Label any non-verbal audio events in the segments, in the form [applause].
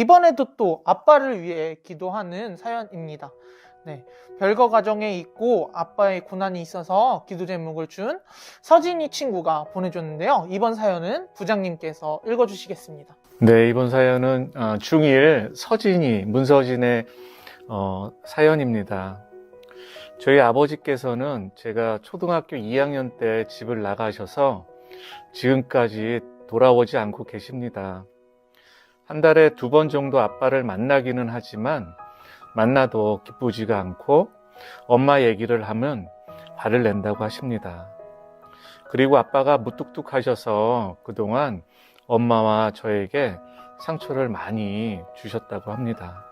이번에도 또 아빠를 위해 기도하는 사연입니다. 네, 별거 가정에 있고 아빠의 고난이 있어서 기도 제목을 준 서진이 친구가 보내줬는데요. 이번 사연은 부장님께서 읽어주시겠습니다. 네, 이번 사연은 어, 중1 서진이, 문서진의 어, 사연입니다. 저희 아버지께서는 제가 초등학교 2학년 때 집을 나가셔서 지금까지 돌아오지 않고 계십니다. 한 달에 두 번 정도 아빠를 만나기는 하지만 만나도 기쁘지가 않고 엄마 얘기를 하면 화를 낸다고 하십니다. 그리고 아빠가 무뚝뚝하셔서 그동안 엄마와 저에게 상처를 많이 주셨다고 합니다.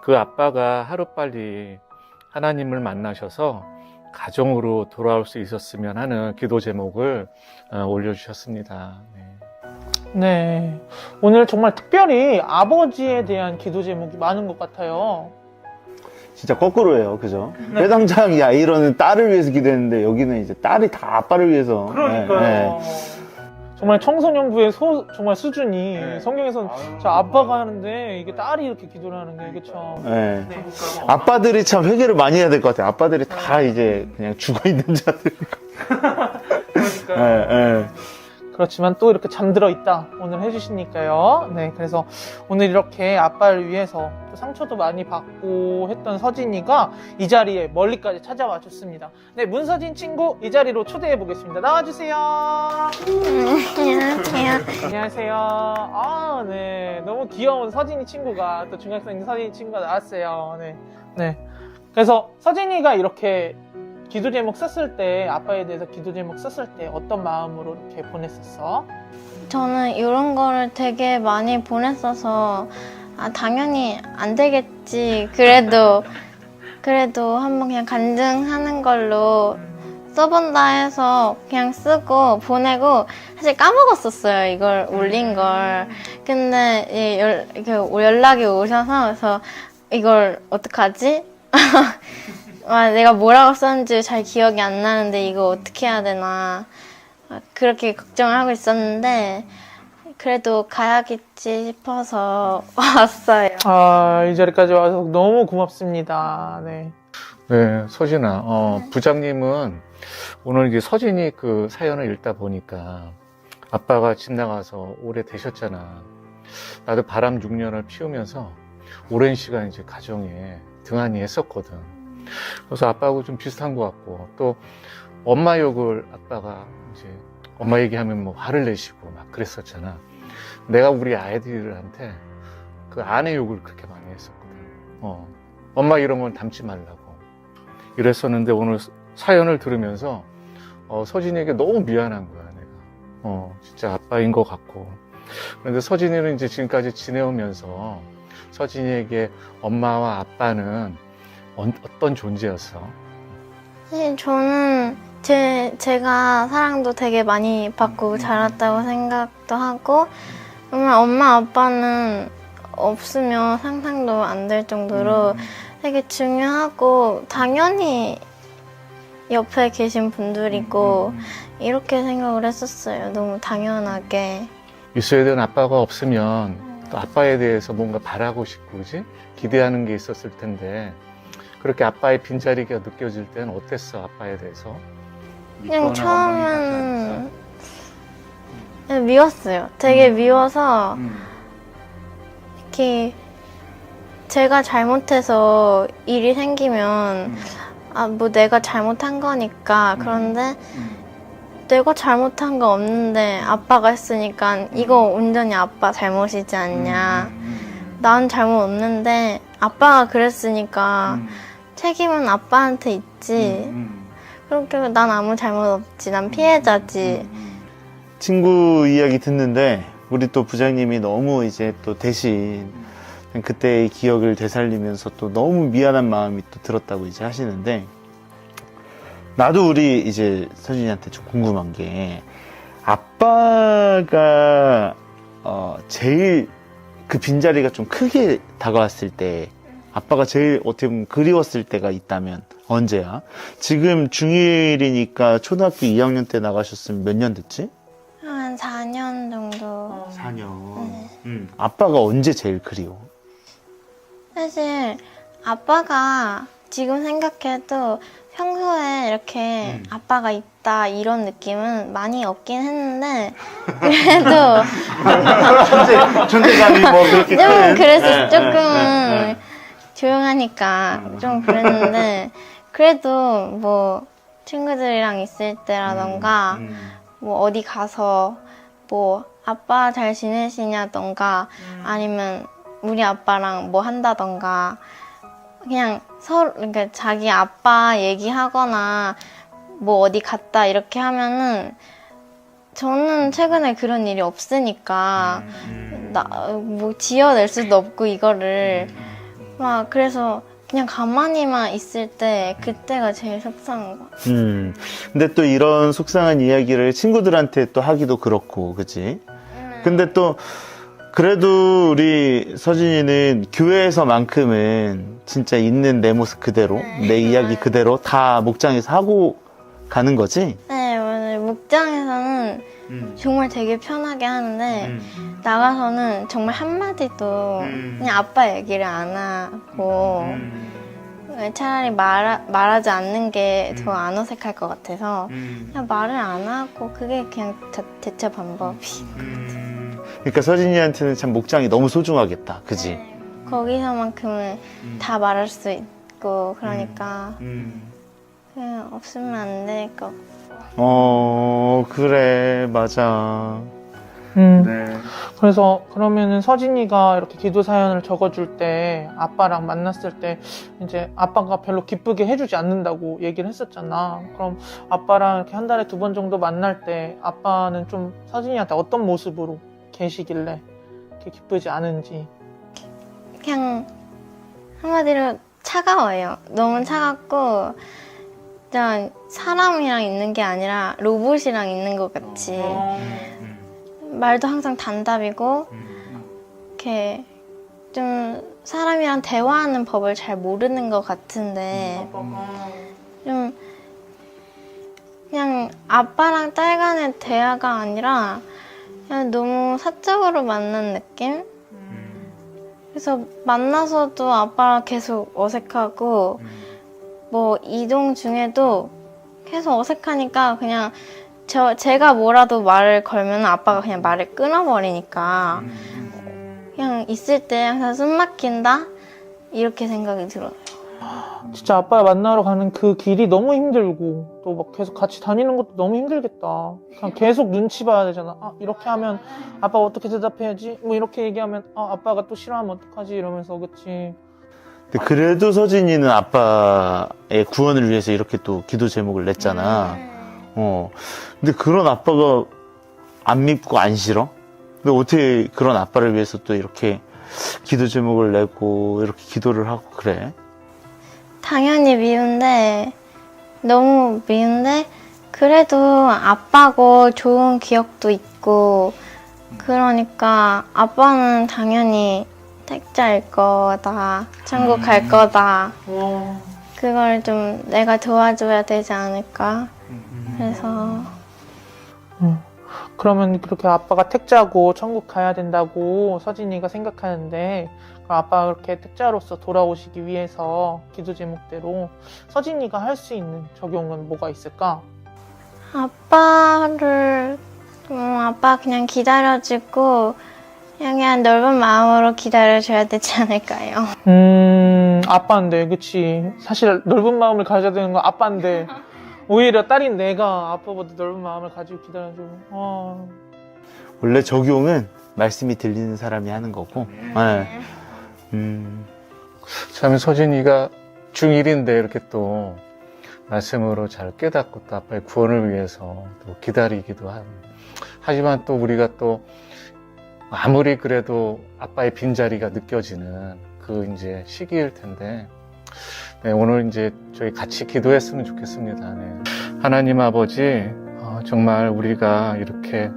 그 아빠가 하루빨리 하나님을 만나셔서 가정으로 돌아올 수 있었으면 하는 기도 제목을 어, 올려주셨습니다. 네. 네, 오늘 정말 특별히 아버지에 대한 기도 제목이 많은 것 같아요. 진짜 거꾸로예요, 그죠? 회당장 야이로는 딸을 위해서 기도했는데 여기는 이제 딸이 다 아빠를 위해서. 그러니까요. 네, 네. 정말 청소년부의 소, 정말 수준이 네. 성경에서는 저 아빠가 하는데 이게 딸이 이렇게 기도를 하는 게 그쵸? 네. 네. 아빠들이 참 회개를 많이 해야 될 것 같아요. 아빠들이 다 이제 그냥 죽어 있는 자들. [laughs] 네, 네. 그렇지만 또 이렇게 잠들어 있다 오늘 해주시니까요. 네, 그래서 오늘 이렇게 아빠를 위해서 또 상처도 많이 받고 했던 서진이가 이 자리에 멀리까지 찾아와 줬습니다. 네, 문서진 친구 이 자리로 초대해 보겠습니다. 나와주세요. 안녕하세요. 안녕하세요. 아, 네. 너무 귀여운 서진이 친구가, 또 중학생 서진이 친구가 나왔어요. 네. 네. 그래서 서진이가 이렇게 기도 제목 썼을 때, 아빠에 대해서 기도 제목 썼을 때 어떤 마음으로 이렇게 보냈었어? 저는 이런 거를 되게 많이 보냈어서 아, 당연히 안 되겠지. 그래도 그래도 한번 그냥 간증하는 걸로 써본다 해서 그냥 쓰고 보내고 사실 까먹었었어요. 이걸 올린 걸. 근데 이렇게 연락이 오셔서 그래서 이걸 어떡하지? [laughs] 아, 내가 뭐라고 썼는지 잘 기억이 안 나는데 이거 어떻게 해야 되나 아, 그렇게 걱정을 하고 있었는데 그래도 가야겠지 싶어서 [laughs] 왔어요. 아, 이 자리까지 와서 너무 고맙습니다. 네. 네, 서진아, 어, 부장님은 오늘 이제 서진이 그 사연을 읽다 보니까 아빠가 집 나가서 오래 되셨잖아. 나도 바람 6년을 피우면서 오랜 시간 이제 가정에 등한히 했었거든. 그래서 아빠하고 좀 비슷한 것 같고 또 엄마 욕을 아빠가 이제 엄마 얘기하면 뭐 화를 내시고 막 그랬었잖아. 내가 우리 아이들한테 그 아내 욕을 그렇게 많이 했었거든. 어, 엄마 이런 건 담지 말라고. 이랬었는데 오늘 사연을 들으면서 어, 서진이에게 너무 미안한 거야, 내가. 어, 진짜 아빠인 것 같고. 그런데 서진이는 이제 지금까지 지내오면서 서진이에게 엄마와 아빠는 어, 어떤 존재였어? 사실 저는 제, 제가 사랑도 되게 많이 받고 자랐다고 생각도 하고 정말 엄마 아빠는 없으면 상상도 안 될 정도로 되게 중요하고 당연히 옆에 계신 분들이고 이렇게 생각을 했었어요. 너무 당연하게. 있어야 되는 아빠가 없으면 또 아빠에 대해서 뭔가 바라고 싶고, 그지? 기대하는 게 있었을 텐데, 그렇게 아빠의 빈자리가 느껴질 때는 어땠어, 아빠에 대해서? 그냥 처음은 그냥 미웠어요. 되게 미워서 이렇게 제가 잘못해서 일이 생기면 아뭐 내가 잘못한 거니까 그런데 내가 잘못한 거 없는데 아빠가 했으니까 이거 온전히 아빠 잘못이지 않냐. 난 잘못 없는데 아빠가 그랬으니까 책임은 아빠한테 있지. 그렇게 난 아무 잘못 없지. 난 피해자지. 친구 이야기 듣는데 우리 또 부장님이 너무 이제 또 대신 그때의 기억을 되살리면서 또 너무 미안한 마음이 또 들었다고 이제 하시는데 나도 우리 이제 서진이한테 좀 궁금한 게 아빠가 어 제일 그 빈자리가 좀 크게 다가왔을 때 아빠가 제일 어떻게 보면 그리웠을 때가 있다면 언제야? 지금 중1이니까 초등학교 2학년 때 나가셨으면 몇 년 됐지? 한 4년 정도. 4년. 네. 아빠가 언제 제일 그리워? 사실 아빠가 지금 생각해도 평소에 이렇게 아빠가 있다 이런 느낌은 많이 없긴 했는데 그래도 [laughs] 존재, 존재감이 뭐 그렇게 좀 큰? 그래서 예, 조금 예, 예. 조용하니까 좀 그랬는데 그래도 뭐 친구들이랑 있을 때라던가 음. 뭐 어디 가서 뭐 아빠 잘 지내시냐던가 아니면 우리 아빠랑 뭐 한다던가 그냥 서로 그러니까 자기 아빠 얘기하거나 뭐 어디 갔다 이렇게 하면은 저는 최근에 그런 일이 없으니까 나 뭐 지어낼 수도 없고 이거를 막 그래서 그냥 가만히만 있을 때 그때가 제일 속상한 거 같아요. 음. 근데 또 이런 속상한 이야기를 친구들한테 또 하기도 그렇고, 그치? 근데 또, 그래도 우리 서진이는 교회에서만큼은 진짜 있는 내 모습 그대로, 내 이야기 그대로 다 목장에서 하고 가는 거지? 네, 오늘 목장에서는 음. 정말 되게 편하게 하는데 나가서는 정말 한마디도 음. 그냥 아빠 얘기를 안 하고 음. 차라리 말, 말하지 않는 게더 음. 안 어색할 것 같아서 그냥 말을 안 하고 그게 그냥 대, 대체 방법이 그러니까 서진이한테는 참 목장이 너무 소중하겠다. 그지? 거기서만큼은 음. 다 말할 수 있고 그러니까 그냥 없으면 안 될 것 같고 어, 그래, 맞아. 음. 네. 그래서 그러면은 서진이가 이렇게 기도 사연을 적어줄 때 아빠랑 만났을 때 이제 아빠가 별로 기쁘게 해주지 않는다고 얘기를 했었잖아. 그럼 아빠랑 이렇게 한 달에 두 번 정도 만날 때 아빠는 좀 서진이한테 어떤 모습으로 계시길래 이렇게 기쁘지 않은지. 그냥 한마디로 차가워요. 너무 차갑고 그냥 사람이랑 있는 게 아니라 로봇이랑 있는 것 같이. 말도 항상 단답이고 이렇게 좀 사람이랑 대화하는 법을 잘 모르는 것 같은데 좀 그냥 아빠랑 딸 간의 대화가 아니라 그냥 너무 사적으로 만난 느낌? 그래서 만나서도 아빠랑 계속 어색하고 뭐 이동 중에도 계속 어색하니까 그냥 저 제가 뭐라도 말을 걸면 아빠가 그냥 말을 끊어버리니까 그냥 있을 때 항상 숨 막힌다 이렇게 생각이 들어요. 진짜 아빠 만나러 가는 그 길이 너무 힘들고 또 막 계속 같이 다니는 것도 너무 힘들겠다. 그냥 계속 눈치 봐야 되잖아. 아, 이렇게 하면 아빠가 어떻게 대답해야지? 뭐 이렇게 얘기하면 아, 아빠가 또 싫어하면 어떡하지? 이러면서 그치. 근데 그래도 서진이는 아빠의 구원을 위해서 이렇게 또 기도 제목을 냈잖아. 어. 근데 그런 아빠가 안 밉고 안 싫어? 근데 어떻게 그런 아빠를 위해서 또 이렇게 기도 제목을 내고 이렇게 기도를 하고 그래? 당연히 미운데 너무 미운데 그래도 아빠고 좋은 기억도 있고 그러니까 아빠는 당연히 택자일 거다 천국 갈 거다. 그걸 좀 내가 도와줘야 되지 않을까? 그래서. 그러면 그렇게 아빠가 택자고 천국 가야 된다고 서진이가 생각하는데 그럼 아빠가 그렇게 택자로서 돌아오시기 위해서 기도 제목대로 서진이가 할 수 있는 적용은 뭐가 있을까? 아빠를 음, 아빠 그냥 기다려주고 그냥 넓은 마음으로 기다려줘야 되지 않을까요? 음, 아빠인데, 그치. 사실 넓은 마음을 가져야 되는 건 아빠인데, 오히려 딸인 내가 아빠보다 넓은 마음을 가지고 기다려주고, 아, 원래 적용은 말씀이 들리는 사람이 하는 거고. 네. 음. 참 서진이가 중1인데 이렇게 또 말씀으로 잘 깨닫고 또 아빠의 구원을 위해서 또 기다리기도 한. 하지만 또 우리가 또 아무리 그래도 아빠의 빈자리가 느껴지는 그 이제 시기일 텐데 네, 오늘 이제 저희 같이 기도했으면 좋겠습니다. 네. 하나님 아버지 어, 정말 우리가 이렇게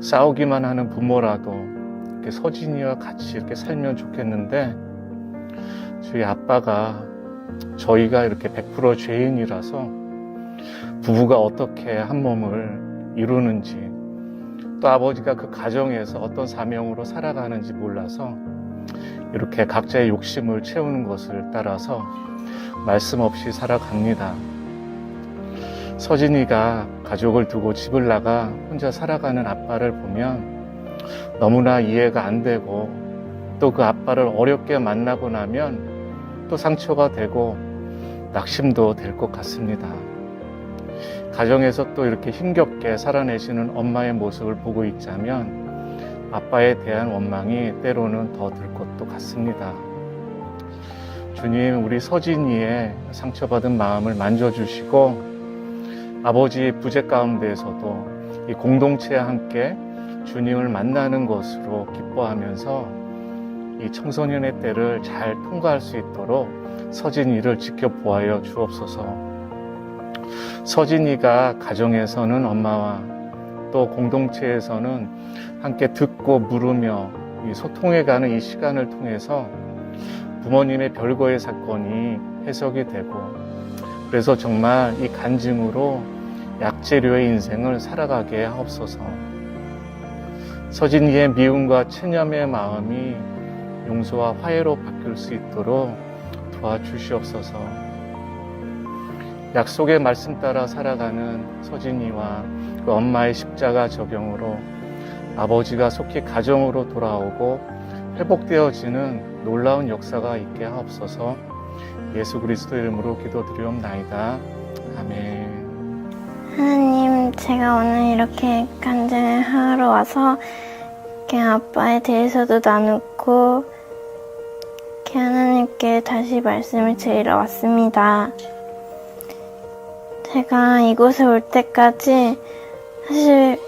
싸우기만 하는 부모라도 이렇게 서진이와 같이 이렇게 살면 좋겠는데 저희 아빠가 저희가 이렇게 100% 죄인이라서 부부가 어떻게 한 몸을 이루는지 또 아버지가 그 가정에서 어떤 사명으로 살아가는지 몰라서 이렇게 각자의 욕심을 채우는 것을 따라서 말씀 없이 살아갑니다. 서진이가 가족을 두고 집을 나가 혼자 살아가는 아빠를 보면 너무나 이해가 안 되고 또 그 아빠를 어렵게 만나고 나면 또 상처가 되고 낙심도 될 것 같습니다. 가정에서 또 이렇게 힘겹게 살아내시는 엄마의 모습을 보고 있자면 아빠에 대한 원망이 때로는 더 들 것도 같습니다. 주님, 우리 서진이의 상처받은 마음을 만져주시고 아버지의 부재 가운데에서도 이 공동체와 함께 주님을 만나는 것으로 기뻐하면서 이 청소년의 때를 잘 통과할 수 있도록 서진이를 지켜보아여 주옵소서. 서진이가 가정에서는 엄마와 또 공동체에서는 함께 듣고 물으며 이 소통해가는 이 시간을 통해서 부모님의 별거의 사건이 해석이 되고 그래서 정말 이 간증으로 약재료의 인생을 살아가게 하옵소서. 서진이의 미움과 체념의 마음이 용서와 화해로 바뀔 수 있도록 도와주시옵소서. 약속의 말씀 따라 살아가는 서진이와 그 엄마의 십자가 적용으로 아버지가 속히 가정으로 돌아오고 회복되어지는 놀라운 역사가 있게 하옵소서 예수 그리스도 이름으로 기도드리옵나이다. 아멘. 하나님, 제가 오늘 이렇게 간증을 하러 와서 이렇게 아빠에 대해서도 나누고 이렇게 하나님께 다시 말씀을 드리러 왔습니다. 제가 이곳에 올 때까지 사실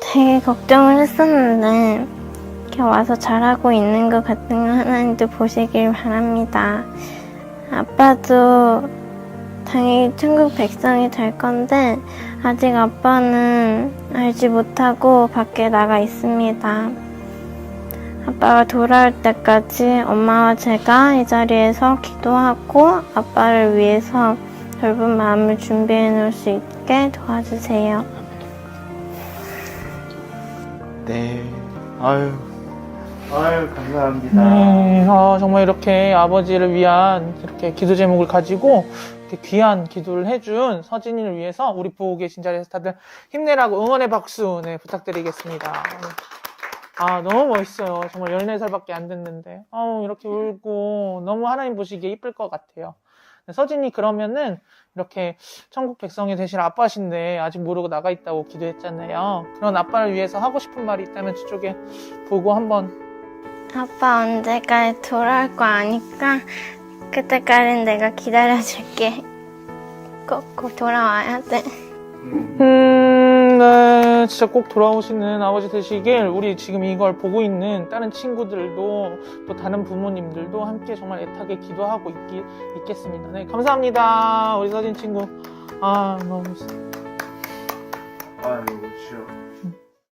되게 걱정을 했었는데 이렇게 와서 잘하고 있는 것 같은 거 하나님도 보시길 바랍니다. 아빠도 당연히 천국 백성이 될 건데 아직 아빠는 알지 못하고 밖에 나가 있습니다. 아빠가 돌아올 때까지 엄마와 제가 이 자리에서 기도하고 아빠를 위해서 넓은 마음을 준비해 놓을 수 있게 도와주세요. 네. 아유. 아유, 감사합니다. 네, 아, 정말 이렇게 아버지를 위한 이렇게 기도 제목을 가지고 이렇게 귀한 기도를 해준 서진이를 위해서 우리 보고 계신 자리에서 다들 힘내라고 응원의 박수 네, 부탁드리겠습니다. 네. 아, 너무 멋있어요. 정말 14살밖에 안 됐는데. 아우, 이렇게 울고 너무 하나님 보시기에 이쁠 것 같아요. 네, 서진이 그러면은 이렇게 천국 백성이 되실 아빠신데 아직 모르고 나가 있다고 기도했잖아요. 그런 아빠를 위해서 하고 싶은 말이 있다면 저쪽에 보고 한번 아빠 언제까지 돌아올 거 아니까 그때까지는 내가 기다려줄게. 꼭 꼭 돌아와야 돼. 음, 네, 진짜 꼭 돌아오시는 아버지 되시길 우리 지금 이걸 보고 있는 다른 친구들도 또 다른 부모님들도 함께 정말 애타게 기도하고 있기, 있겠습니다. 네, 감사합니다. 우리 서진 친구. 아, 너무. 아유, 주여.